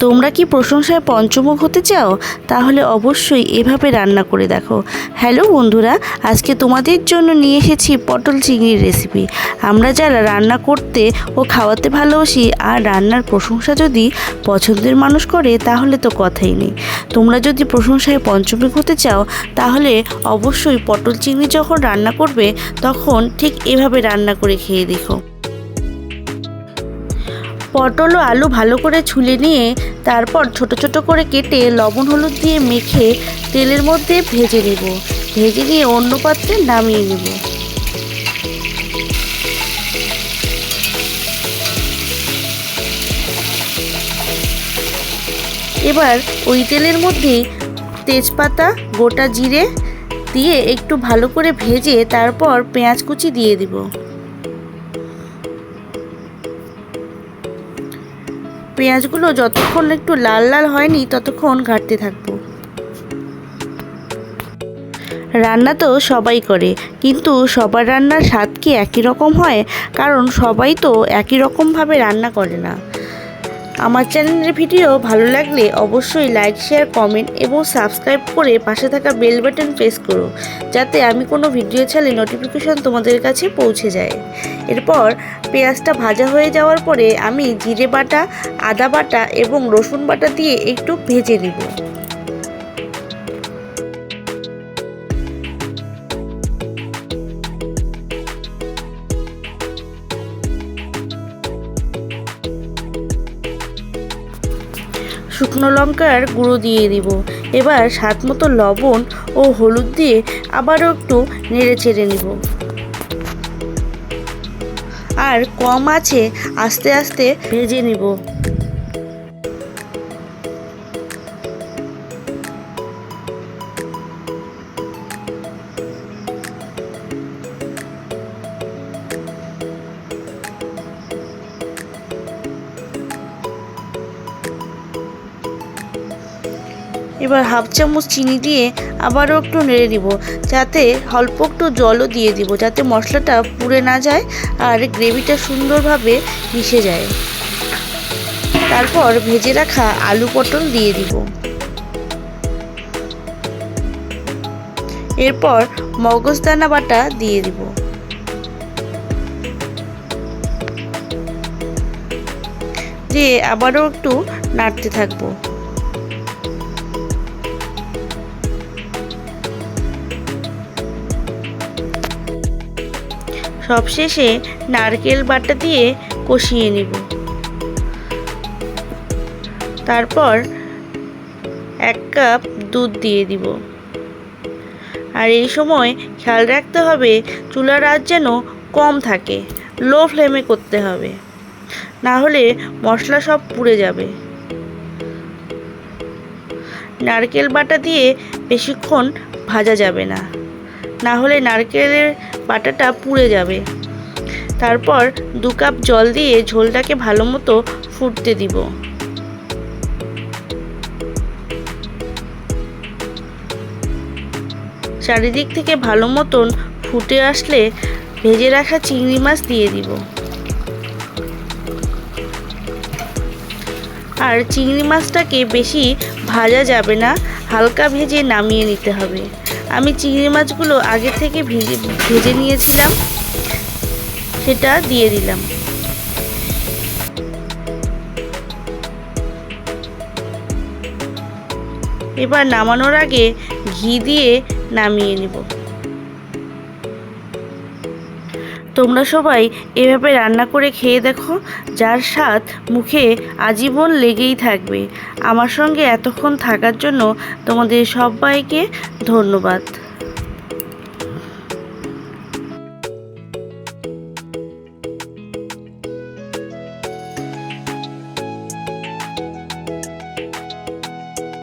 তোমরা কি প্রশংসায় পঞ্চমুখ হতে চাও? তাহলে অবশ্যই এভাবে রান্না করে দেখো। হ্যালো বন্ধুরা, আজকে তোমাদের জন্য নিয়ে এসেছি পটল চিংড়ির রেসিপি আমরা যারা রান্না করতে ও খাওয়াতে ভালোবাসি আর রান্নার প্রশংসা যদি পছন্দের মানুষ করে, তাহলে তো কথাই নেই। তোমরা যদি প্রশংসায় পঞ্চমুখ হতে চাও, তাহলে অবশ্যই পটল চিংড়ি যখন রান্না করবে, তখন ঠিক এভাবে রান্না করে খেয়ে দেখো। পটল ও আলু ভালো করে ছুলে নিয়ে তারপর ছোট ছোট করে কেটে লবণ, হলুদ দিয়ে মেখে তেলের মধ্যে ভেজে নেব। ভেজে নিয়ে অন্য পাত্রে নামিয়ে নেব। এবার ওই তেলের মধ্যে তেজপাতা, গোটা জিরে দিয়ে একটু ভালো করে ভেজে তারপর পেঁয়াজ কুচি দিয়ে দিব। পেঁয়াজগুলো যতক্ষণ একটু লাল লাল হয়নি ততক্ষণ ঘাটতে থাকব। রান্না তো সবাই করে, কিন্তু সবার রান্নার স্বাদ কি একই রকম হয়? কারণ সবাই তো একই রকমভাবে রান্না করে না। আমার চ্যানেলের ভিডিও ভালো লাগলে অবশ্যই লাইক, শেয়ার, কমেন্ট এবং সাবস্ক্রাইব করে পাশে থাকা বেল বাটন প্রেস করো, যাতে আমি কোনো ভিডিও ছাড়লে নোটিফিকেশন তোমাদের কাছে পৌঁছে যায়। এরপর পেঁয়াজটা ভাজা হয়ে যাওয়ার পরে আমি জিরে বাটা, আদা বাটা এবং রসুন বাটা দিয়ে একটু ভেজে নেব। শুকনো লঙ্কার গুঁড়ো দিয়ে দিব। এবার স্বাদ মতো লবণ ও হলুদ দিয়ে আবারও একটু নেড়ে চেড়ে নিব। আর কম আছে আস্তে আস্তে ভেজে নিব। এবার হাফ চামচ চিনি দিয়ে আবারও একটু নেড়ে দিব, যাতে অল্প একটু জলও দিয়ে দিব, যাতে মশলাটা পুড়ে না যায় আর গ্রেভিটা সুন্দরভাবে মিশে যায়। তারপর ভেজে রাখা আলু পটল দিয়ে দিব। এরপর মগজদানা বাটা দিয়ে দিব। দিয়ে আবারও একটু নাড়তে থাকব। সবশেষে নারকেল বাটা দিয়ে কষিয়ে নিব। তারপর এক কাপ দুধ দিয়ে দিব। আর এই সময় খেয়াল রাখতে হবে, চুলার আঁচ যেন কম থাকে, লো ফ্লেমে করতে হবে। না হলে মশলা সব পুড়ে যাবে। নারকেল বাটা দিয়ে বেশিক্ষণ ভাজা যাবে না। না হলে নারকেলের বাটাটা পুড়ে যাবে। তারপর দু কাপ জল দিয়ে ঝোলটাকে ভালো মতো ফুটতে দিব। চারিদিক থেকে ভালো মতন ফুটে আসলে ভেজে রাখা চিংড়ি মাছ দিয়ে দিব। আর চিংড়ি মাছটাকে বেশি ভাজা যাবে না, হালকা ভেজে নামিয়ে নিতে হবে। আমি চিংড়ি মাছগুলো আগে থেকে ভেজে ভেজে নিয়েছিলাম। সেটা দিয়ে দিলাম। এবার নামানোর আগে ঘি দিয়ে নামিয়ে নিব। তোমরা সবাই এভাবে রান্না করে খেয়ে দেখো, যার স্বাদ মুখে আজীবন লেগেই থাকবে। আমার সঙ্গে এতক্ষণ থাকার জন্য তোমাদের সবাইকে ধন্যবাদ।